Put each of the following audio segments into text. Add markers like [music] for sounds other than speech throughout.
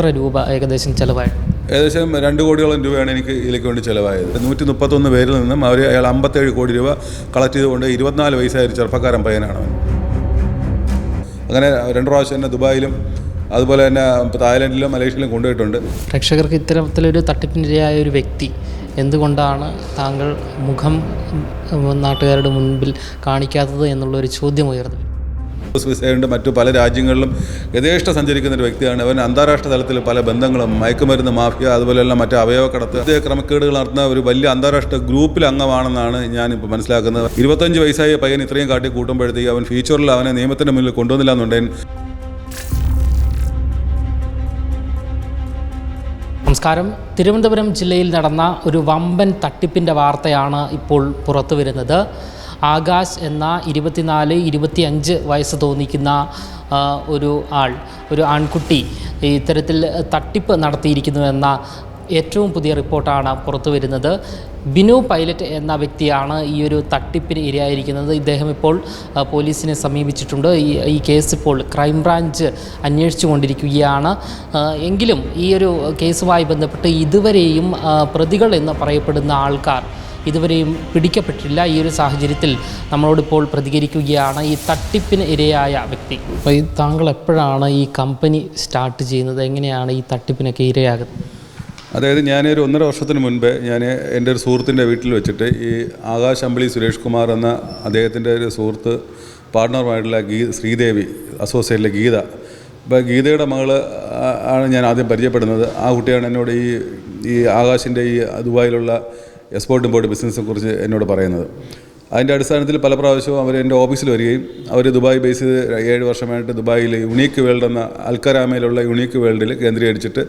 എത്ര രൂപ ഏകദേശം ചിലവായി? ഏകദേശം രണ്ട് കോടിയോളം രൂപയാണ് എനിക്ക് ഇതിലേക്ക് വേണ്ടി ചിലവായത്. നൂറ്റി മുപ്പത്തൊന്ന് പേരിൽ നിന്നും അവർ അയാൾ അമ്പത്തേഴ് കോടി രൂപ കളക്ട് ചെയ്തുകൊണ്ട് ഇരുപത്തിനാല് വയസ്സായ ഒരു ചെറുപ്പക്കാരൻ പയ്യനാണ് അവൻ. അങ്ങനെ രണ്ട് പ്രാവശ്യം തന്നെ ദുബായിലും അതുപോലെ തന്നെ തായ്ലൻഡിലും മലേഷ്യയിലും കൊണ്ടുപോയിട്ടുണ്ട്. പ്രേക്ഷകർക്ക് ഇത്തരത്തിലൊരു തട്ടിപ്പിനിരയായ ഒരു വ്യക്തി എന്തുകൊണ്ടാണ് താങ്കൾ മുഖം നാട്ടുകാരുടെ മുൻപിൽ കാണിക്കാത്തത് എന്നുള്ളൊരു ചോദ്യം ഉയർന്നു. സ്വിസൈഡ് മറ്റു പല രാജ്യങ്ങളിലും യഥേഷ്ട സഞ്ചരിക്കുന്ന ഒരു വ്യക്തിയാണ്. അവൻ അന്താരാഷ്ട്ര തലത്തിൽ പല ബന്ധങ്ങളും മയക്കുമരുന്ന് മാഫിയ അതുപോലെയുള്ള മറ്റ് അവയവക്കടത്ത് ഇത് ക്രമക്കേടുകൾ നടത്തുന്ന ഒരു വലിയ അന്താരാഷ്ട്ര ഗ്രൂപ്പിൽ അംഗമാണെന്നാണ് ഞാനിപ്പോൾ മനസ്സിലാക്കുന്നത്. ഇരുപത്തഞ്ച് വയസ്സായ പയ്യൻ ഇത്രയും കാട്ടി കൂട്ടുമ്പോഴത്തേക്ക് അവൻ ഫ്യൂച്ചറിൽ അവനെ നിയമത്തിന്റെ മുന്നിൽ കൊണ്ടുവന്നില്ല എന്നുണ്ടെങ്കിൽ നമസ്കാരം. തിരുവനന്തപുരം ജില്ലയിൽ നടന്ന ഒരു വമ്പൻ തട്ടിപ്പിന്റെ വാർത്തയാണ് ഇപ്പോൾ പുറത്തു വരുന്നത് ആകാശ് എന്ന ഇരുപത്തിനാല് ഇരുപത്തിയഞ്ച് വയസ്സ് തോന്നിക്കുന്ന ഒരു ആൾ ഒരു ആൺകുട്ടി ഇത്തരത്തിൽ തട്ടിപ്പ് നടത്തിയിരിക്കുന്നുവെന്ന ഏറ്റവും പുതിയ റിപ്പോർട്ടാണ് പുറത്തു വരുന്നത്. ബിനു പൈലറ്റ് എന്ന വ്യക്തിയാണ് ഈ ഒരു തട്ടിപ്പിന് ഇരയായിരിക്കുന്നത്. ഇദ്ദേഹം ഇപ്പോൾ പോലീസിനെ സമീപിച്ചിട്ടുണ്ട്. ഈ ഈ കേസ് ഇപ്പോൾ ക്രൈംബ്രാഞ്ച് അന്വേഷിച്ചു കൊണ്ടിരിക്കുകയാണ്. എങ്കിലും ഈ ഒരു കേസുമായി ബന്ധപ്പെട്ട് ഇതുവരെയും പ്രതികൾ എന്ന് പറയപ്പെടുന്ന ആൾക്കാർ ഇതുവരെയും പിടിക്കപ്പെട്ടില്ല ഈ ഒരു സാഹചര്യത്തിൽ നമ്മളോടിപ്പോൾ പ്രതികരിക്കുകയാണ് ഈ തട്ടിപ്പിന് ഇരയായ വ്യക്തി. അപ്പോൾ ഈ താങ്കൾ എപ്പോഴാണ് ഈ കമ്പനി സ്റ്റാർട്ട് ചെയ്യുന്നത്? എങ്ങനെയാണ് ഈ തട്ടിപ്പിനൊക്കെ ഇരയാകുന്നത്? അതായത് ഞാനൊരു ഒന്നര വർഷത്തിന് മുൻപേ ഞാൻ എന്റെ ഒരു സുഹൃത്തിന്റെ വീട്ടിൽ വെച്ചിട്ട് ഈ ആകാശ് അമ്പിളി സുരേഷ് കുമാർ എന്ന അദ്ദേഹത്തിന്റെ ഒരു സുഹൃത്ത് പാർട്ട്ണറുമായിട്ടുള്ള ഗീ ശ്രീദേവി അസോസിയേറ്റിലെ ഗീത. അപ്പോൾ ഗീതയുടെ മകൾ ആണ് ഞാൻ ആദ്യം പരിചയപ്പെടുന്നത്. ആ കുട്ടിയാണ് എന്നോട് ഈ ഈ ആകാശിന്റെ ഈ ദുബായിലുള്ള എക്സ്പോർട്ട് ഇമ്പോർട്ട് ബിസിനസ്സിനെ കുറിച്ച് എന്നോട് പറയുന്നത്. അതിന്റെ അടിസ്ഥാനത്തിൽ പല പ്രാവശ്യവും അവർ എന്റെ ഓഫീസിൽ വരികയും അവർ ദുബായ് ബേസ് ചെയ്ത് ഏഴ് വർഷമായിട്ട് ദുബായിൽ യുണീക്ക് വേൾഡ് എന്ന അൽക്കരാമയിലുള്ള യുണീക്ക് വേൾഡിൽ കേന്ദ്രീകരിച്ചിട്ട്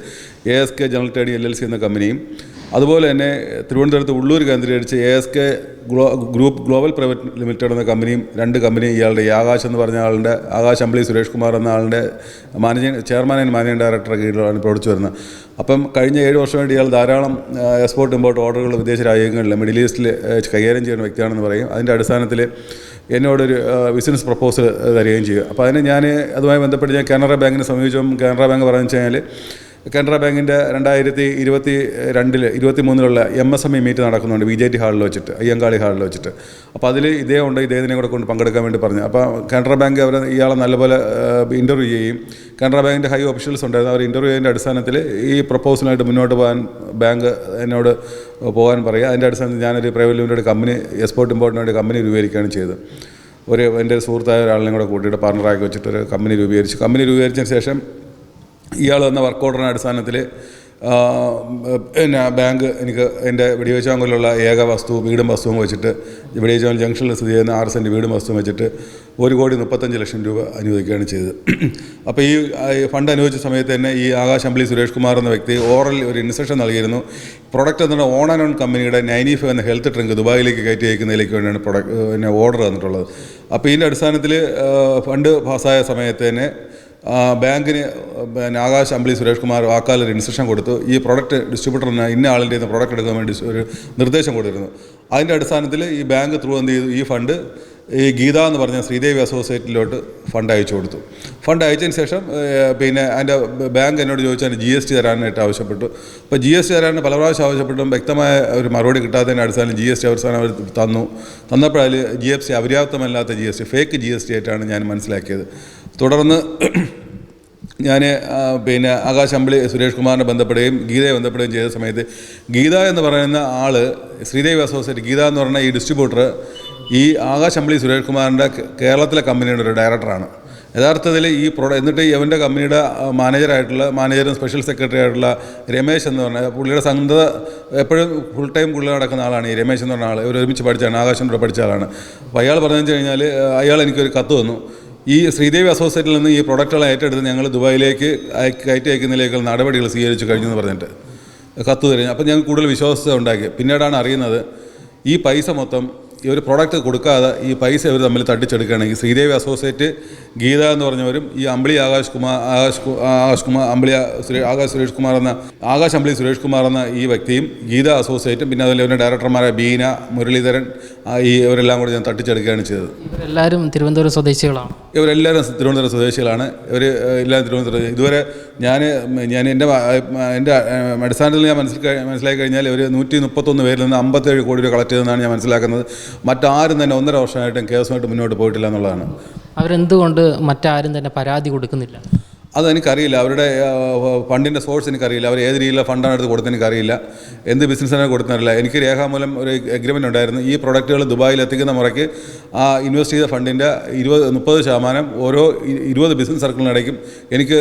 A S K general trading L L C എന്ന കമ്പനിയും അതുപോലെ തന്നെ തിരുവനന്തപുരത്ത് ഉള്ളൂർ കേന്ദ്രീകരിച്ച് A S K glo group global private limited എന്ന കമ്പനിയും രണ്ട് കമ്പനിയും ഇയാളുടെ ഈ ആകാശ് എന്ന് പറഞ്ഞ ആളുടെ ആകാശ് അമ്പിളി സുരേഷ് കുമാർ എന്ന ആളുടെ മാനേജിങ് ചെയർമാൻ ആൻഡ് മാനേജിംഗ് ഡയറക്ടറെ കീഴിലാണ് പ്രവർത്തിച്ചു വരുന്നത്. അപ്പം കഴിഞ്ഞ ഏഴ് വർഷമായിട്ട് ഇയാൾ ധാരാളം എക്സ്പോർട്ട് ഇമ്പോർട്ട് ഓർഡറുകൾ വിദേശ രാജ്യങ്ങളിൽ മിഡിൽ ഈസ്റ്റിൽ കൈകാര്യം ചെയ്യുന്ന വ്യക്തിയാണെന്ന് പറയും. അതിന്റെ അടിസ്ഥാനത്തിൽ എന്നോടൊരു ബിസിനസ് പ്രപ്പോസൽ തരികയും ചെയ്യും. അപ്പോൾ അതിന് ഞാൻ അതുമായി ബന്ധപ്പെട്ട് ഞാൻ കാനറ ബാങ്കിനെ സമീപിച്ചും കാനറ ബാങ്ക് പറഞ്ഞു വെച്ചാൽ കാനറ ബാങ്കിന്റെ രണ്ടായിരത്തി ഇരുപത്തി രണ്ടിൽ ഇരുപത്തി മൂന്നിലുള്ള M S M E meet നടക്കുന്നുണ്ട് വി ജെ ടി ഹാളിൽ വെച്ചിട്ട് അയ്യങ്കാളി ഹാളിൽ വെച്ചിട്ട്. അപ്പോൾ അതിൽ ഇതേ ഉണ്ട് ഇദ്ദേഹത്തിനെ കൂടെ കൊണ്ട് പങ്കെടുക്കാൻ വേണ്ടി പറഞ്ഞു. അപ്പോൾ കാനറ ബാങ്ക് അവർ ഇയാളെ നല്ലപോലെ ഇന്റർവ്യൂ ചെയ്യും. കാനറ ബാങ്കിന്റെ ഹൈ ഓഫീഷ്യൽസ് ഉണ്ടായിരുന്നു. അവർ ഇന്റർവ്യൂ ചെയ്യുന്ന അടിസ്ഥാനത്തിൽ ഈ പ്രപ്പോസലായിട്ട് മുന്നോട്ട് പോകാൻ ബാങ്ക് എന്നോട് പോകാൻ പറയുക. അതിന്റെ അടിസ്ഥാനത്തിൽ ഞാനൊരു പ്രൈവറ്റ് ലിമിറ്റഡ് കമ്പനി എക്സ്പോർട്ട് ഇമ്പോർട്ടിന് കമ്പനി രൂപീകരിക്കുകയാണ് ചെയ്തത്. ഒരു എന്റെ സുഹൃത്തായ ഒരാളിനെ കൂടെ കൂട്ടിയിട്ട് പാർട്ണറാക്കി വെച്ചിട്ട് ഒരു കമ്പനി രൂപീകരിച്ചു. കമ്പനി രൂപീകരിച്ചതിന് ശേഷം ഇയാൾ തന്ന വർക്ക് ഓർഡറിന്റെ അടിസ്ഥാനത്തിൽ പിന്നെ ബാങ്ക് എനിക്ക് എന്റെ വെടിവെച്ചാങ്കൊല്ലുള്ള ഏക വസ്തു വീടും വസ്തുവും വെച്ചിട്ട് വെടിവെച്ചാൽ ജംഗ്ഷനിൽ സ്ഥിതി ചെയ്യുന്ന ആറ് സെന്റ് വീടും വസ്തുവും വെച്ചിട്ട് ഒരു കോടി മുപ്പത്തഞ്ച് ലക്ഷം രൂപ അനുവദിക്കുകയാണ് ചെയ്തത്. [clears throat] അപ്പോൾ ഈ ഫണ്ട് അനുവദിച്ച സമയത്ത് തന്നെ ഈ ആകാശ് അമ്പിളി സുരേഷ് കുമാർ എന്ന വ്യക്തി ഓറൽ ഒരു ഇൻസ്ട്രക്ഷൻ നൽകിയിരുന്നു. പ്രൊഡക്റ്റ് എന്നുള്ള ഓൺ ആൻഡ് ഓൺ കമ്പനിയുടെ നൈനീഫ് എന്ന ഹെൽത്ത് ഡ്രിങ്ക് ദുബായിലേക്ക് കയറ്റി അയക്കുന്നതിലേക്ക് വേണ്ടിയാണ് പ്രൊഡക്റ്റ് പിന്നെ ഓർഡർ തന്നിട്ടുള്ളത് അപ്പോൾ ഇതിന്റെ അടിസ്ഥാനത്തിൽ ഫണ്ട് പാസ്സായ സമയത്ത് തന്നെ ബാങ്കിന് പിന്നെ ആകാശ് അമ്പിളി സുരേഷ് കുമാർ വാക്കാലൊരു ഇൻസ്ട്രക്ഷൻ കൊടുത്തു. ഈ പ്രൊഡക്റ്റ് ഡിസ്ട്രിബ്യൂട്ടറിന് ഇന്ന ആളിന്റെ നിന്ന് പ്രൊഡക്റ്റ് എടുക്കാൻ വേണ്ടി ഒരു നിർദ്ദേശം കൊടുത്തിരുന്നു. അതിന്റെ അടിസ്ഥാനത്തിൽ ഈ ബാങ്ക് ത്രൂ എന്ത് ചെയ്തു? ഈ ഫണ്ട് ഈ ഗീത എന്ന് പറഞ്ഞ ശ്രീദേവി അസോസിയേറ്റിലോട്ട് ഫണ്ട് അയച്ചു കൊടുത്തു. ഫണ്ട് അയച്ചതിന് ശേഷം പിന്നെ അതിന്റെ ബാങ്ക് എന്നോട് ചോദിച്ചാൽ ജി എസ് ടി തരാനായിട്ട് ആവശ്യപ്പെട്ടു. അപ്പോൾ ജി എസ് ടി തരാൻ പല പ്രാവശ്യം ആവശ്യപ്പെട്ടും വ്യക്തമായ ഒരു മറുപടി കിട്ടാത്തതിന്റെ അടിസ്ഥാനം ജി എസ് ടി അവസാനം അവർ തന്നു. തന്നപ്പോഴാൽ G S T അപര്യാപ്തമല്ലാത്ത G S T fake G S T ആയിട്ടാണ് ഞാൻ മനസ്സിലാക്കിയത്. തുടർന്ന് ഞാൻ പിന്നെ ആകാശ് അമ്പിളി സുരേഷ് കുമാറിനെ ബന്ധപ്പെടുകയും ഗീതയെ ബന്ധപ്പെടുകയും ചെയ്ത സമയത്ത് ഗീത എന്ന് പറയുന്ന ആൾ ശ്രീദേവി അസോസിയേറ്റ് ഗീത എന്ന് പറയുന്ന ഈ ഡിസ്ട്രിബ്യൂട്ടർ ഈ ആകാശ് അമ്പിളി സുരേഷ് കുമാറിന്റെ കേരളത്തിലെ കമ്പനിയുടെ ഒരു ഡയറക്ടറാണ്. യഥാർത്ഥത്തിൽ ഈ പ്രൊഡ എന്നിട്ട് ഇവന്റെ കമ്പനിയുടെ മാനേജറായിട്ടുള്ള മാനേജറും സ്പെഷ്യൽ സെക്രട്ടറി ആയിട്ടുള്ള രമേശ് എന്ന് പറഞ്ഞ പുള്ളിയുടെ സംഗത എപ്പോഴും ഫുൾ ടൈം പുള്ളി നടക്കുന്ന ആളാണ് ഈ രമേശ് എന്ന് പറഞ്ഞ ആൾ ഇവർ ഒരുമിച്ച് പഠിച്ചാണ് ആകാശം കൂടെ പഠിച്ച ആളാണ്. അപ്പോൾ അയാൾ പറഞ്ഞു കഴിഞ്ഞാൽ അയാൾ എനിക്കൊരു കത്ത് തന്നു. ഈ ശ്രീദേവി അസോസിയേറ്റിൽ നിന്ന് ഈ പ്രൊഡക്റ്റുകൾ ഏറ്റെടുത്ത് ഞങ്ങൾ ദുബായിലേക്ക് കയറ്റി അയക്കുന്നതിലേക്കുള്ള നടപടികൾ സ്വീകരിച്ചു കഴിഞ്ഞു എന്ന് പറഞ്ഞിട്ട് കത്ത് തരും അപ്പം ഞങ്ങൾ കൂടുതൽ വിശ്വാസത ഉണ്ടാക്കി പിന്നീടാണ് അറിയുന്നത് ഈ പൈസ മൊത്തം ഈ ഒരു പ്രോഡക്റ്റ് കൊടുക്കാതെ ഈ പൈസ ഇവർ തമ്മിൽ തട്ടിച്ചെടുക്കുകയാണെങ്കിൽ ശ്രീദേവി അസോസിയേറ്റ് ഗീത എന്ന് പറഞ്ഞവരും ഈ അമ്പിളി ആകാശ് കുമാർ ആകാശ് ആകാശ് കുമാർ അമ്പിളി ആകാശ് സുരേഷ് കുമാർ എന്ന ആകാശ് അമ്പിളി സുരേഷ് കുമാർ എന്ന ഈ വ്യക്തിയും ഗീത അസോസിയേറ്റും പിന്നെ അതുപോലെ ഇവരുടെ ഡയറക്ടർമാരായ ബീന മുരളീധരൻ ഈ ഇവരെല്ലാം കൂടി ഞാൻ തട്ടിച്ചെടുക്കുകയാണ് ചെയ്തത്. ഇവരെല്ലാവരും തിരുവനന്തപുരം സ്വദേശികളാണ്? ഇവരെല്ലാവരും തിരുവനന്തപുരം സ്വദേശികളാണ്. ഇവർ എല്ലാം തിരുവനന്തപുരം ഇതുവരെ ഞാൻ ഞാൻ എന്റെ എന്റെ അടിസ്ഥാനത്തിൽ ഞാൻ മനസ്സിലാക്കി മനസ്സിലാക്കി കഴിഞ്ഞാൽ ഒരു നൂറ്റി മുപ്പത്തൊന്ന് പേരിൽ നിന്ന് അമ്പത്തേഴ് കോടി രൂപ കളക്ട് ചെയ്തെന്നാണ് ഞാൻ മനസ്സിലാക്കുന്നത്. മറ്റാരും തന്നെ ഒന്നര വർഷമായിട്ടും കേസുമായിട്ട് മുന്നോട്ട് പോയിട്ടില്ല എന്നുള്ളതാണ്. അവരെന്തുകൊണ്ട് മറ്റാരും തന്നെ പരാതി കൊടുക്കുന്നില്ല? അതെനിക്കറിയില്ല. അവരുടെ ഫണ്ടിന്റെ സോഴ്സ് എനിക്കറിയില്ല. അവർ ഏത് രീതിയിലുള്ള ഫണ്ടാണ് എടുത്ത് കൊടുത്തത് എനിക്കറിയില്ല. എന്ത് ബിസിനസ്സാണ് കൊടുത്തറിയില്ല എനിക്ക് രേഖാമൂലം ഒരു എഗ്രിമെന്റ് ഉണ്ടായിരുന്നു. ഈ പ്രൊഡക്റ്റുകൾ ദുബായിൽ എത്തിക്കുന്ന മുറയ്ക്ക് ആ ഇൻവെസ്റ്റ് ചെയ്ത ഫണ്ടിന്റെ ഇരുപത് മുപ്പത് ശതമാനം ഓരോ ഇരുപത് ബിസിനസ് സർക്കിളിനിടയ്ക്കും എനിക്ക്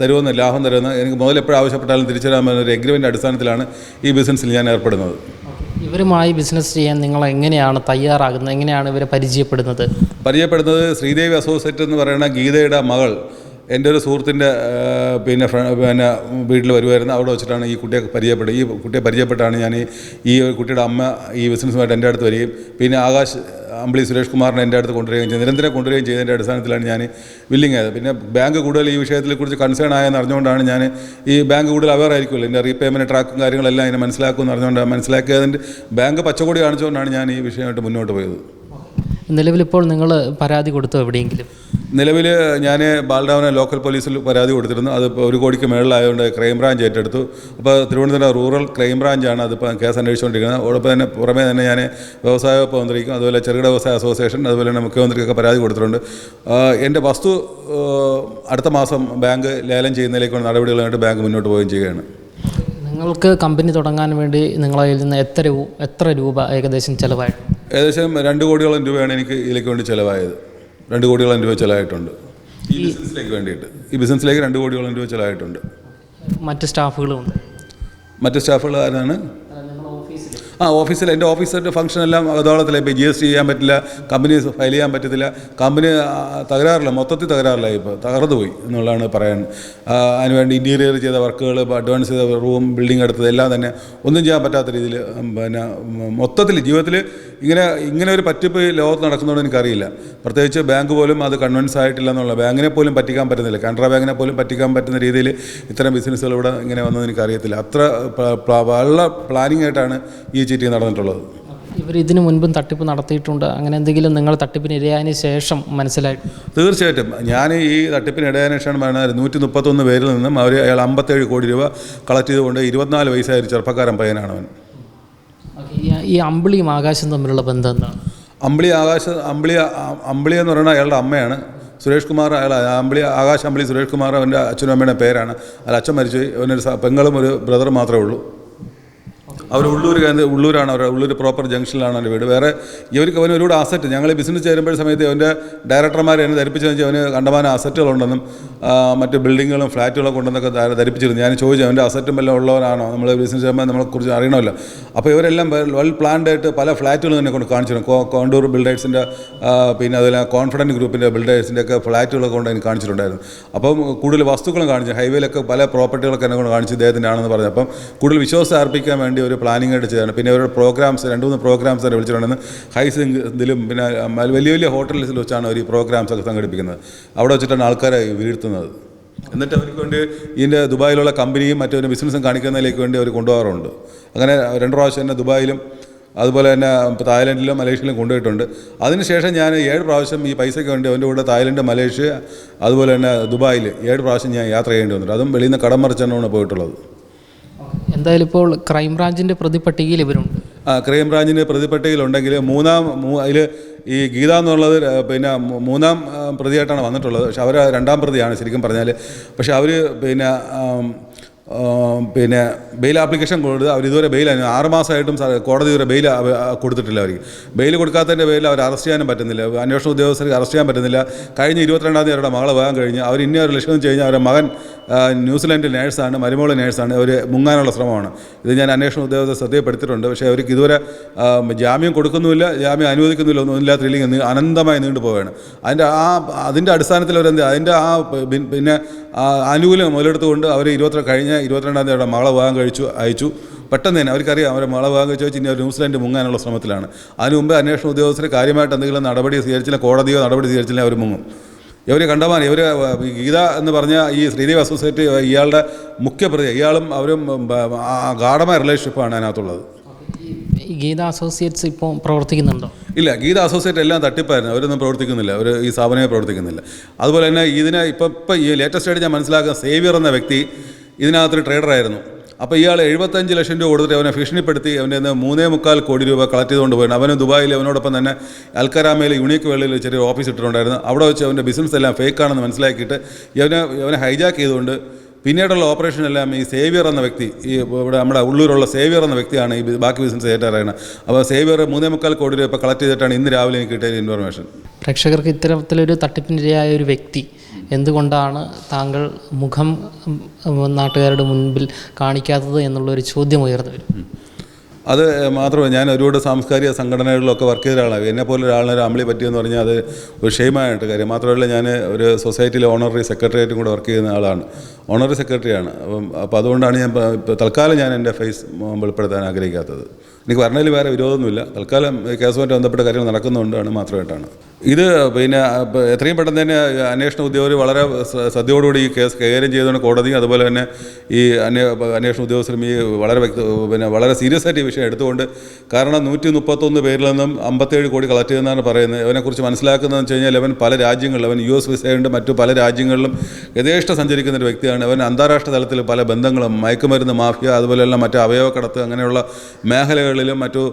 തരുമെന്ന് ലാഭം തരുമെന്ന് എനിക്ക് മുതൽ എപ്പോഴും ആവശ്യപ്പെട്ടാലും തിരിച്ചു തരാമെന്നൊരു എഗ്രിമെന്റ് അടിസ്ഥാനത്തിലാണ് ഈ ബിസിനസ്സിൽ ഞാൻ ഏർപ്പെടുന്നത്. ഇവരുമായി ബിസിനസ് ചെയ്യാൻ നിങ്ങൾ എങ്ങനെയാണ് തയ്യാറാകുന്നത്? എങ്ങനെയാണ് ഇവരെ പരിചയപ്പെടുന്നത്? പരിചയപ്പെടുന്നത് ശ്രീദേവി അസോസിയേറ്റ് എന്ന് പറയുന്ന ഗീതയുടെ മകൾ എന്റെ ഒരു സുഹൃത്തിന്റെ പിന്നെ പിന്നെ വീട്ടിൽ വരുമായിരുന്നു അവിടെ വെച്ചിട്ടാണ് ഈ കുട്ടിയെ പരിചയപ്പെടുക ഈ കുട്ടിയെ പരിചയപ്പെട്ടാണ് ഞാൻ ഈ കുട്ടിയുടെ അമ്മ ഈ ബിസിനസ്സുമായിട്ട് എന്റെ അടുത്ത് വരികയും. പിന്നെ ആകാശ് അമ്പിളി സുരേഷ് കുമാറിനെ എന്റെ അടുത്ത് കൊണ്ടുവരികയും ചെയ്തു. നിരന്തരം കൊണ്ടുവരികയും ചെയ്തതിന്റെ അടിസ്ഥാനത്തിലാണ് ഞാൻ വില്ലിങ് ആയത്. പിന്നെ ബാങ്ക് കൂടുതൽ ഈ വിഷയത്തിൽ കുറിച്ച് കൺസേൺ ആയെന്ന് അറിഞ്ഞുകൊണ്ടാണ് ഞാൻ ഈ ബാങ്ക് കൂടുതൽ അവയർ ആയിരിക്കുമല്ലോ. എന്റെ റീപേയ്മെന്റ് ട്രാക്കും കാര്യങ്ങളെല്ലാം അതിനെ മനസ്സിലാക്കുമെന്ന് അറിഞ്ഞുകൊണ്ടാണ് മനസ്സിലാക്കിയതിന്റെ ബാങ്ക് പച്ചക്കൊടി കാണിച്ചുകൊണ്ടാണ് ഞാൻ ഈ വിഷയമായിട്ട് മുന്നോട്ട് പോയത്. നിലവിലിപ്പോൾ നിങ്ങൾ പരാതി കൊടുത്തോ എവിടെയെങ്കിലും? നിലവിൽ ഞാൻ ബാലരാമനെ ലോക്കൽ പോലീസിൽ പരാതി കൊടുത്തിരുന്നു. അത് ഒരു കോടിക്ക് മേളിലായതുകൊണ്ട് ക്രൈംബ്രാഞ്ച് ഏറ്റെടുത്തു. അപ്പോൾ തിരുവനന്തപുരം റൂറൽ ക്രൈംബ്രാഞ്ചാണ് അതിപ്പോൾ കേസ് അന്വേഷിച്ചുകൊണ്ടിരിക്കുന്നത് അതോടൊപ്പം തന്നെ പുറമേ തന്നെ ഞാൻ വ്യവസായ വകുപ്പ് മന്ത്രിക്കും അതുപോലെ ചെറുകിട വ്യവസായ അസോസിയേഷൻ അതുപോലെ തന്നെ മുഖ്യമന്ത്രിക്കൊക്കെ പരാതി കൊടുത്തിട്ടുണ്ട്. എന്റെ വസ്തു അടുത്ത മാസം ബാങ്ക് ലേലം ചെയ്യുന്നതിലേക്കുള്ള നടപടികളായിട്ട് ബാങ്ക് മുന്നോട്ട് പോവുകയും ചെയ്യുകയാണ്. നിങ്ങൾക്ക് കമ്പനി തുടങ്ങാൻ വേണ്ടി നിങ്ങളെ കയ്യിൽ നിന്ന് എത്ര എത്ര രൂപ ഏകദേശം ചിലവായി? ഏകദേശം രണ്ട് കോടിയോളം രൂപയാണ് എനിക്ക് ഇതിലേക്ക് വേണ്ടി ചിലവായത്. രണ്ട് കോടിയോളം രൂപ ചിലവായിട്ടുണ്ട്. ഈ ബിസിനസ്സിലേക്ക് വേണ്ടിയിട്ട്. ഈ ബിസിനസ്സിലേക്ക് രണ്ട് കോടിയോളം രൂപ ചിലവായിട്ടുണ്ട്. മറ്റ് സ്റ്റാഫുകളും മറ്റ് സ്റ്റാഫുകൾ ആരാണ്? ആ ഓഫീസിൽ. എന്റെ ഓഫീസറിന്റെ ഫംഗ്ഷൻ എല്ലാം അതോളത്തില്ല ഇപ്പോൾ ജി എസ് ടി ചെയ്യാൻ പറ്റില്ല. കമ്പനി ഫയൽ ചെയ്യാൻ പറ്റത്തില്ല. കമ്പനി തകരാറില്ല. മൊത്തത്തിൽ തകരാറില്ല ഇപ്പോൾ. തകർന്നു പോയി എന്നുള്ളതാണ് പറയാൻ. അതിനുവേണ്ടി ഇന്റീരിയർ ചെയ്ത വർക്കുകൾ അഡ്വാൻസ് ചെയ്ത റൂം ബിൽഡിംഗ് എടുത്തത് എല്ലാം തന്നെ ഒന്നും ചെയ്യാൻ പറ്റാത്ത രീതിയിൽ പിന്നെ മൊത്തത്തിൽ ജീവിതത്തിൽ ഇങ്ങനെ ഇങ്ങനെ ഒരു പറ്റിപ്പ് ലോകത്ത് നടക്കുന്നതുകൊണ്ട് എനിക്കറിയില്ല. പ്രത്യേകിച്ച് ബാങ്ക് പോലും അത് കൺവിൻസ് ആയിട്ടില്ല എന്നുള്ള ബാങ്കിനെ പോലും പറ്റിക്കാൻ പറ്റുന്നില്ല. കാനറ ബാങ്കിനെ പോലും പറ്റിക്കാൻ പറ്റുന്ന രീതിയിൽ ഇത്തരം ബിസിനസ്സുകൾ ഇവിടെ ഇങ്ങനെ വന്നത് എനിക്കറിയത്തില്ല. അത്ര വളരെ പ്ലാനിങ് ആയിട്ടാണ് ഈ ചീറ്റിംഗ് നടന്നിട്ടുള്ളത്. ഇവർ ഇതിനു മുൻപും തട്ടിപ്പ് നടത്തിയിട്ടുണ്ട്. അങ്ങനെ എന്തെങ്കിലും നിങ്ങൾ തട്ടിപ്പിന് ഇരയായതിനു ശേഷം മനസ്സിലായി. തീർച്ചയായിട്ടും. ഞാൻ ഈ തട്ടിപ്പിന് ഇടയതിനു ശേഷം പറഞ്ഞാൽ നൂറ്റി മുപ്പത്തൊന്ന് പേരിൽ നിന്നും അവർ അയാൾ അമ്പത്തേഴ് കോടി രൂപ കളക്ട് ചെയ്തുകൊണ്ട് ഇരുപത്തിനാല് വയസ്സായ ഒരു ചെറുപ്പക്കാരൻ പയ്യനാണ് അവൻ. ഈ- അമ്പിളിയും ആകാശം തമ്മിലുള്ള ബന്ധം എന്താണ്? അമ്പിളി ആകാശ അമ്പിളി അമ്പിളി എന്ന് പറയുന്നത് അയാളുടെ അമ്മയാണ്. സുരേഷ് കുമാർ അയാൾ അമ്പിളി ആകാശ് അമ്പിളി സുരേഷ് കുമാർ അവന്റെ അച്ഛനും അമ്മയുടെ പേരാണ്. അയാൾ അച്ഛൻ മരിച്ചു. അവനൊരു പെങ്ങളും ഒരു ബ്രദറും മാത്രമേ ഉള്ളൂ. അവർ ഉള്ളൂർ ഉള്ളൂരാണ് അവർ ഉള്ളൂർ പ്രോപ്പർ ജംഗ്ഷനിലാണ് അവന്റെ വീട്. വേറെ ഇവർക്ക് അവന് ഒരുപാട് അസറ്റ് ഞങ്ങൾ ബിസിനസ് ചേരുമ്പോൾ സമയത്ത് അവന്റെ ഡയറക്ടർമാർ എന്നെ ധരിപ്പിച്ചു വെച്ചാൽ അവന് കണ്ടമാനം അസറ്റുകളുണ്ടെന്നും മറ്റ് ബിൽഡിങ്ങുകളും ഫ്ലാറ്റുകളൊക്കെ ഉണ്ടെന്നൊക്കെ ധാര- ധരിപ്പിച്ചിരുന്നു. ഞാൻ ചോദിച്ചു അവന്റെ അസറ്റും എല്ലാം ഉള്ളവരാണോ? നമ്മൾ ബിസിനസ് ചെയ്യുമ്പോൾ നമ്മളെക്കുറിച്ച് അറിയണമല്ലോ. അപ്പോൾ ഇവരെല്ലാം വെൽ പ്ലാൻഡ് ആയിട്ട് പല ഫ്ലാറ്റുകളും തന്നെ കൊണ്ട് കാണിച്ചിരുന്നു. കോണ്ടൂർ ബിൽഡേഴ്സിന്റെ പിന്നെ അതുപോലെ കോൺഫിഡന്റ് ഗ്രൂപ്പിന്റെ ബിൽഡേഴ്സിന്റെ ഒക്കെ ഫ്ലാറ്റുകളൊക്കെ കൊണ്ട് എനിക്ക് കാണിച്ചിട്ടുണ്ടായിരുന്നു. അപ്പം കൂടുതൽ വസ്തുക്കളും കാണിച്ചു. ഹൈവേയിലൊക്കെ പല പ്രോപ്പർട്ടികളൊക്കെ എന്നെ കൊണ്ട് കാണിച്ചു. ഇദ്ദേഹത്തിന്റെ ആണെന്ന് പറഞ്ഞു. അപ്പം കൂടുതൽ വിശ്വാസം അർപ്പിക്കാൻ വേണ്ടി ഒരു പ്ലാനിങ് ആയിട്ട് ചെയ്താണ് പിന്നെ അവരുടെ പ്രോഗ്രാംസ് രണ്ട് മൂന്ന് പ്രോഗ്രാംസ് തന്നെ വിളിച്ചിട്ടുണ്ടെന്ന് ഹൈസിംഗ് ഇതിലും പിന്നെ വലിയ വലിയ ഹോട്ടലിൽ വെച്ചാണ് അവർ ഈ പ്രോഗ്രാംസ് ഒക്കെ സംഘടിപ്പിക്കുന്നത്. അവിടെ വെച്ചിട്ടാണ് ആൾക്കാരെ വീഴ്ത്തുന്നത് എന്നിട്ട് അവർക്ക് വേണ്ടി ഇതിന്റെ ദുബായിലുള്ള കമ്പനിയും മറ്റൊരു ബിസിനസ്സും കാണിക്കുന്നതിലേക്ക് വേണ്ടി അവർ കൊണ്ടുപോകാറുണ്ട്. അങ്ങനെ രണ്ട് പ്രാവശ്യം തന്നെ ദുബായിലും അതുപോലെ തന്നെ തായ്ലൻഡിലും മലേഷ്യയിലും കൊണ്ടുപോയിട്ടുണ്ട്. അതിനുശേഷം ഞാൻ ഏഴ് പ്രാവശ്യം ഈ പൈസയ്ക്ക് വേണ്ടി അവന്റെ കൂടെ തായ്ലൻഡ് മലേഷ്യ അതുപോലെ തന്നെ ദുബായിൽ ഏഴ് പ്രാവശ്യം ഞാൻ യാത്ര ചെയ്യേണ്ടി വന്നിട്ടുണ്ട്. അതും വെളിയിൽ നിന്ന് കടം മറിച്ചാണ് പോയിട്ടുള്ളത്. എന്തായാലും ഇപ്പോൾ ക്രൈംബ്രാഞ്ചിന്റെ പ്രതിപട്ടികയിൽ ഇവരുണ്ട്. ക്രൈംബ്രാഞ്ചിന്റെ പ്രതിപട്ടികയിലുണ്ടെങ്കിൽ മൂന്നാം അതിൽ ഈ ഗീത എന്നുള്ളത് പിന്നെ മൂന്നാം പ്രതിയായിട്ടാണ് വന്നിട്ടുള്ളത്. പക്ഷെ അവർ രണ്ടാം പ്രതിയാണ് ശരിക്കും പറഞ്ഞാൽ പക്ഷെ അവർ പിന്നെ പിന്നെ ബെയിൽ ആപ്ലിക്കേഷൻ കൊടുത്ത് അവർ ഇതുവരെ ബെയിൽ ആറ് മാസമായിട്ടും സ- കോടതി ഇതുവരെ ബെയിൽ കൊടുത്തിട്ടില്ല അവർക്ക്. ബെയിൽ കൊടുക്കാത്തതിന്റെ പേരിൽ അവർ അറസ്റ്റ് ചെയ്യാനും പറ്റുന്നില്ല. അന്വേഷണ ഉദ്യോഗസ്ഥർക്ക് അറസ്റ്റ് ചെയ്യാൻ പറ്റുന്നില്ല. കഴിഞ്ഞ ഇരുപത്തിരണ്ടാം തീയതി അവരുടെ മകളെ വേഗം കഴിഞ്ഞ് അവർ ഇനി ഒരു വെച്ച് കഴിഞ്ഞാൽ അവരുടെ മകൻ ന്യൂസിലാൻഡിൽ നേഴ്സാണ് മരുമോൾ നേഴ്സാണ് അവർ മുങ്ങാനുള്ള ശ്രമമാണ്. ഇത് ഞാൻ അന്വേഷണ ഉദ്യോഗസ്ഥർ ശ്രദ്ധയപ്പെടുത്തിയിട്ടുണ്ട് പക്ഷേ അവർക്ക് ഇതുവരെ ജാമ്യം കൊടുക്കുന്നുമില്ല. ജാമ്യം അനുവദിക്കുന്നില്ല. ഒന്നും ഇല്ലാത്ത ഇല്ലെങ്കിൽ അനന്തമായി നീണ്ടു പോവുകയാണ് അതിന്റെ ആ അതിന്റെ അടിസ്ഥാനത്തിൽ അവരെന്ത് അതിന്റെ ആ പിന്നെ ആനുകൂല്യം മുതലെടുത്തുകൊണ്ട് അവർ ഇരുപത്തി കഴിഞ്ഞ ഇരുപത്തിരണ്ടാം തീയതി അവരുടെ മകളെ വിവാഹം കഴിച്ചു അയച്ചു. പെട്ടെന്ന് തന്നെ അവർക്കറിയാം അവരെ മള വാങ്ങി കഴിച്ചു ഇനി അവർ ന്യൂസിലാൻഡ് മുങ്ങാനുള്ള ശ്രമത്തിലാണ്. അതിനു മുമ്പ് അന്വേഷണ ഉദ്യോഗസ്ഥരെ കാര്യമായിട്ട് എന്തെങ്കിലും നടപടി സ്വീകരിച്ചില്ല കോടതിയോ നടപടി സ്വീകരിച്ചില്ല അവർ മുങ്ങും. ഇവർ കണ്ടമാൻ ഇവർ ഗീത എന്ന് പറഞ്ഞ ഈ ശ്രീദേവ് അസോസിയേറ്റ് ഇയാളുടെ മുഖ്യപ്രതി ഇയാളും അവരും ഗാഠമായ റിലേഷൻഷിപ്പാണ് അതിനകത്തുള്ളത്. ഗീത അസോസിയേറ്റ്സ് ഇപ്പോൾ പ്രവർത്തിക്കുന്നുണ്ടോ? ഇല്ല ഗീത അസോസിയേറ്റ് എല്ലാം തട്ടിപ്പായിരുന്നു. അവരൊന്നും പ്രവർത്തിക്കുന്നില്ല. അവർ ഈ സ്ഥാപനമേ പ്രവർത്തിക്കുന്നില്ല. അതുപോലെ തന്നെ ഇതിനെ ഇപ്പം ഇപ്പം ഈ ലേറ്റസ്റ്റ് ആയിട്ട് ഞാൻ മനസ്സിലാക്കുന്ന സേവിയർ എന്ന വ്യക്തി ഇതിനകത്തൊരു ട്രേഡറായിരുന്നു അപ്പോൾ ഇയാൾ എഴുപത്തഞ്ച് ലക്ഷം രൂപ കൊടുത്തിട്ട് അവനെ ഭീഷണിപ്പെടുത്തി അവന്റെ മൂന്നേ മുക്കാൽ കോടി രൂപ കളക്ട് ചെയ്തുകൊണ്ട് പോയിരുന്നു അവന് ദുബായിൽ അവനോടൊപ്പം തന്നെ അൽക്കരാമയിൽ യുണീക്ക് വേളിയിൽ ചെറിയ ഓഫീസ് ഇട്ടിട്ടുണ്ടായിരുന്നു. അവിടെ വെച്ച് അവന്റെ ബിസിനസ് എല്ലാം ഫേക്കാണെന്ന് മനസ്സിലാക്കിയിട്ട് ഇവനെ അവനെ ഹൈജാക്ക് ചെയ്തുകൊണ്ട് പിന്നീടുള്ള ഓപ്പറേഷൻ എല്ലാം ഈ സേവിയർ എന്ന വ്യക്തി ഈ ഇവിടെ നമ്മുടെ ഉള്ളൂരുള്ള സേവിയർ എന്ന വ്യക്തിയാണ് ഈ ബാക്കി ബിസിനസ് ഏറ്ററിയുന്നത് അപ്പോൾ സേവിയർ മൂന്നേ മുക്കാൽ കോടി രൂപ കളക്ട് ചെയ്തിട്ടാണ് ഇന്ന് രാവിലെ എനിക്ക് കിട്ടിയ ഇൻഫർമേഷൻ പ്രേക്ഷകർക്ക് ഇത്തരത്തിലൊരു തട്ടിപ്പിനിരയായ ഒരു വ്യക്തി എന്തുകൊണ്ടാണ് താങ്കൾ മുഖം നാട്ടുകാരുടെ മുൻപിൽ കാണിക്കാത്തത് എന്നുള്ളൊരു ചോദ്യം ഉയർന്നു വരും? അത് മാത്രമേ ഞാൻ ഒരുപാട് സാംസ്കാരിക സംഘടനകളിലൊക്കെ വർക്ക് ചെയ്ത ആളാണ് എന്നെ പോലെ ഒരാളിനൊരു ഒരു അമ്പിളി പറ്റിയെന്ന് പറഞ്ഞാൽ അത് ഒരു ക്ഷേമമായിട്ട് കാര്യം. മാത്രമല്ല ഞാൻ ഒരു സൊസൈറ്റിയിലെ ഓണററി സെക്രട്ടറിയായിട്ടും കൂടെ വർക്ക് ചെയ്യുന്ന ആളാണ്. ഓണററി സെക്രട്ടറിയാണ് അപ്പം അപ്പോൾ അതുകൊണ്ടാണ് ഞാൻ തൽക്കാലം ഞാൻ എന്റെ ഫേസ് വെളിപ്പെടുത്താൻ ആഗ്രഹിക്കാത്തത്. എനിക്ക് പറഞ്ഞതിൽ വേറെ വിരോധമൊന്നുമില്ല. തൽക്കാലം കേസുമായിട്ട് ബന്ധപ്പെട്ട കാര്യങ്ങൾ നടക്കുന്നുണ്ടാണ് മാത്രമായിട്ടാണ്. ഇത് പിന്നെ എത്രയും പെട്ടെന്ന് തന്നെ അന്വേഷണ ഉദ്യോഗസ്ഥർ വളരെ ശ്ര- ശ്രദ്ധയോടുകൂടി ഈ കേസ് കൈകാര്യം ചെയ്തുകൊണ്ട് കോടതി. അതുപോലെ തന്നെ ഈ അന്വേ അന്വേഷണ ഉദ്യോഗസ്ഥരും ഈ വളരെ വ്യക്ത പിന്നെ വളരെ സീരിയസ് ആയിട്ട് ഈ വിഷയം എടുത്തുകൊണ്ട് കാരണം നൂറ്റി മുപ്പത്തൊന്ന് പേരിൽ നിന്നും അമ്പത്തേഴ് കോടി കളക്ട് ചെയ്യുന്നതാണ് പറയുന്നത്. അവനെക്കുറിച്ച് മനസ്സിലാക്കുന്നതെന്ന് വെച്ച് കഴിഞ്ഞാൽ അവൻ പല രാജ്യങ്ങളിലും അവൻ യു എസ് വിസയുണ്ട് മറ്റു പല രാജ്യങ്ങളിലും യഥേഷ്ട സഞ്ചരിക്കുന്ന ഒരു വ്യക്തിയാണ്. അവൻ അന്താരാഷ്ട്ര തലത്തിൽ പല ബന്ധങ്ങളും മയക്കുമരുന്ന് മാഫിയ അതുപോലെയുള്ള മറ്റു അവയവക്കടത്ത് അങ്ങനെയുള്ള മേഖലകളിലും മറ്റു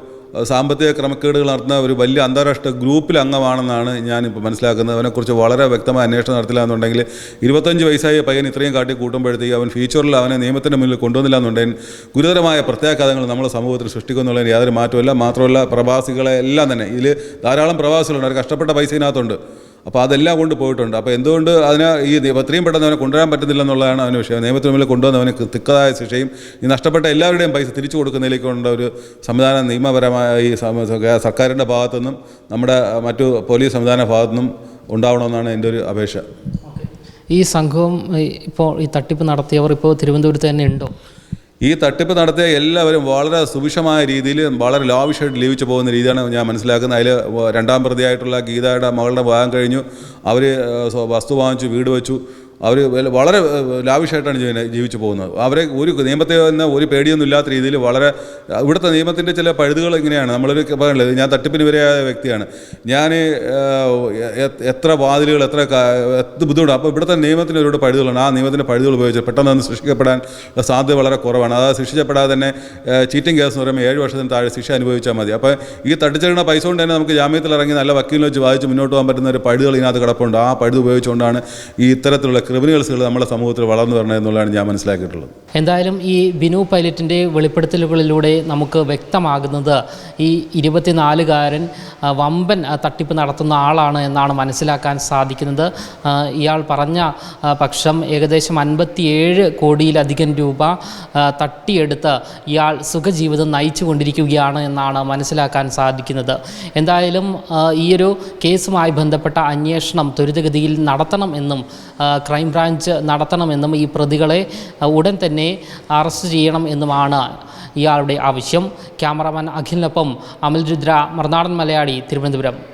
സാമ്പത്തിക ക്രമക്കേടുകൾ നടത്തുന്ന ഒരു വലിയ അന്താരാഷ്ട്ര ഗ്രൂപ്പിൽ അംഗമാണെന്നാണ് ഞാനിപ്പോൾ മനസ്സിലാക്കുന്നത്. അവനെക്കുറിച്ച് വളരെ വ്യക്തമായ അന്വേഷണം നടത്തില്ല എന്നുണ്ടെങ്കിൽ ഇരുപത്തഞ്ച് വയസ്സായ പയ്യൻ ഇത്രയും കാട്ടി കൂട്ടുമ്പോഴത്തേക്ക് അവൻ ഫ്യൂച്ചറിൽ അവനെ നിയമത്തിന്റെ മുന്നിൽ കൊണ്ടുവന്നില്ല എന്നുണ്ടെങ്കിൽ ഗുരുതരമായ പ്രത്യാഘാതങ്ങൾ നമ്മുടെ സമൂഹത്തിൽ സൃഷ്ടിക്കുന്നുള്ളതിന് യാതൊരു മാറ്റമില്ല മാത്രമല്ല പ്രവാസികളെ എല്ലാം തന്നെ ഇതിൽ ധാരാളം പ്രവാസികളുണ്ട്. അവർ കഷ്ടപ്പെട്ട പൈസ ഇതിനകത്തുണ്ട്. അപ്പോൾ അതെല്ലാം കൊണ്ട് പോയിട്ടുണ്ട്. അപ്പോൾ എന്തുകൊണ്ട് അതിനെ ഈ എത്രയും പെട്ടെന്ന് അവനെ കൊണ്ടുവരാൻ പറ്റുന്നില്ല എന്നുള്ളതാണ് അവന് വിഷയം. നിയമത്തിന് മുന്നിൽ കൊണ്ടുവന്ന് അവന് തിക്കതായ ശിക്ഷയും ഈ നഷ്ടപ്പെട്ട എല്ലാവരുടെയും പൈസ തിരിച്ചു കൊടുക്കുന്നതിലേക്കുള്ള ഒരു സംവിധാനം നിയമപരമായ സർക്കാരിന്റെ ഭാഗത്തുനിന്നും നമ്മുടെ മറ്റു പോലീസ് സംവിധാന ഭാഗത്തുനിന്നും ഉണ്ടാവണമെന്നാണ് എന്റെ ഒരു അപേക്ഷ. ഈ സംഘവും ഇപ്പോൾ ഈ തട്ടിപ്പ് നടത്തിയവർ ഇപ്പോൾ തിരുവനന്തപുരത്ത് തന്നെ ഉണ്ടോ? ഈ തട്ടിപ്പ് നടത്തിയ എല്ലാവരും വളരെ സുഭിക്ഷമായ രീതിയിൽ വളരെ ലാവിഷായിട്ട് ലീവിച്ചു പോകുന്ന രീതിയാണ് ഞാൻ മനസ്സിലാക്കുന്നത്. അതിൽ രണ്ടാം പ്രതിയായിട്ടുള്ള ഗീതയുടെ മകളുടെ ഭാഗം കഴിഞ്ഞു. അവർ വസ്തു വാങ്ങിച്ചു വീട് വെച്ചു. അവർ വളരെ ലാവിഷായിട്ടാണ് ജീവി- ജീവിച്ചു പോകുന്നത്. അവരെ ഒരു നിയമത്തെ തന്നെ ഒരു പേടിയൊന്നും ഇല്ലാത്ത രീതിയിൽ വളരെ ഇവിടുത്തെ നിയമത്തിന്റെ ചില പഴുതുകൾ ഇങ്ങനെയാണ്. നമ്മളൊരു പറയുന്നത് ഞാൻ തട്ടിപ്പിന് വരെയായ വ്യക്തിയാണ്. ഞാൻ എത്ര വാതിലുകൾ എത്ര ബുദ്ധിമുട്ടാണ് അപ്പോൾ ഇവിടുത്തെ നിയമത്തിന് ഒരുപാട് പഴുതുകളാണ്. ആ നിയമത്തിന്റെ പഴുതുകൾ ഉപയോഗിച്ച് പെട്ടെന്ന് ഒന്ന് ശിക്ഷിക്കപ്പെടാൻ സാധ്യത വളരെ കുറവാണ്. അത് ശിക്ഷിക്കപ്പെടാതെ തന്നെ ചീറ്റിംഗ് കേസ് എന്ന് പറയുമ്പോൾ ഏഴ് വർഷത്തിന് താഴെ ശിക്ഷ അനുഭവിച്ചാൽ മതി. അപ്പോൾ ഈ തട്ടിച്ചെടുക്കുന്ന പൈസ കൊണ്ട് തന്നെ നമുക്ക് ജാമ്യത്തിൽ ഇറങ്ങി നല്ല വക്കീലിനെ വെച്ച് വായിച്ച് മുന്നോട്ട് പോകാൻ പറ്റുന്ന ഒരു പഴുതുകൾ ഇതിനകത്ത് കിടപ്പുണ്ട്. ആ പഴുത് ഉപയോഗിച്ചുകൊണ്ടാണ് ഈ ഇത്തരത്തിലുള്ള ക്രിമിനൽസുകൾ നമ്മുടെ സമൂഹത്തിൽ വളർന്നു വരണം എന്നുള്ളതാണ് ഞാൻ മനസ്സിലാക്കിയിട്ടുള്ളത്. എന്തായാലും ഈ ബിനു പൈലറ്റിന്റെ വെളിപ്പെടുത്തലുകളിലൂടെ നമുക്ക് വ്യക്തമാകുന്നത് ഈ ഇരുപത്തിനാലുകാരൻ വമ്പൻ തട്ടിപ്പ് നടത്തുന്ന ആളാണ് എന്നാണ് മനസ്സിലാക്കാൻ സാധിക്കുന്നത്. ഇയാൾ പറഞ്ഞ പക്ഷം ഏകദേശം അൻപത്തിയേഴ് കോടിയിലധികം രൂപ തട്ടിയെടുത്ത് ഇയാൾ സുഖജീവിതം നയിച്ചു കൊണ്ടിരിക്കുകയാണ് എന്നാണ് മനസ്സിലാക്കാൻ സാധിക്കുന്നത്. എന്തായാലും ഈയൊരു കേസുമായി ബന്ധപ്പെട്ട അന്വേഷണം ത്വരിതഗതിയിൽ നടത്തണം എന്നും ആ, ക്രൈംബ്രാഞ്ച് നടത്തണമെന്നും ഈ പ്രതികളെ ഉടൻ തന്നെ അറസ്റ്റ് ചെയ്യണം എന്നുമാണ് ഇയാളുടെ ആവശ്യം. ക്യാമറാമാൻ അഖിലിനൊപ്പം അമൽ രുദ്ര മറുനാടൻ മലയാളി തിരുവനന്തപുരം.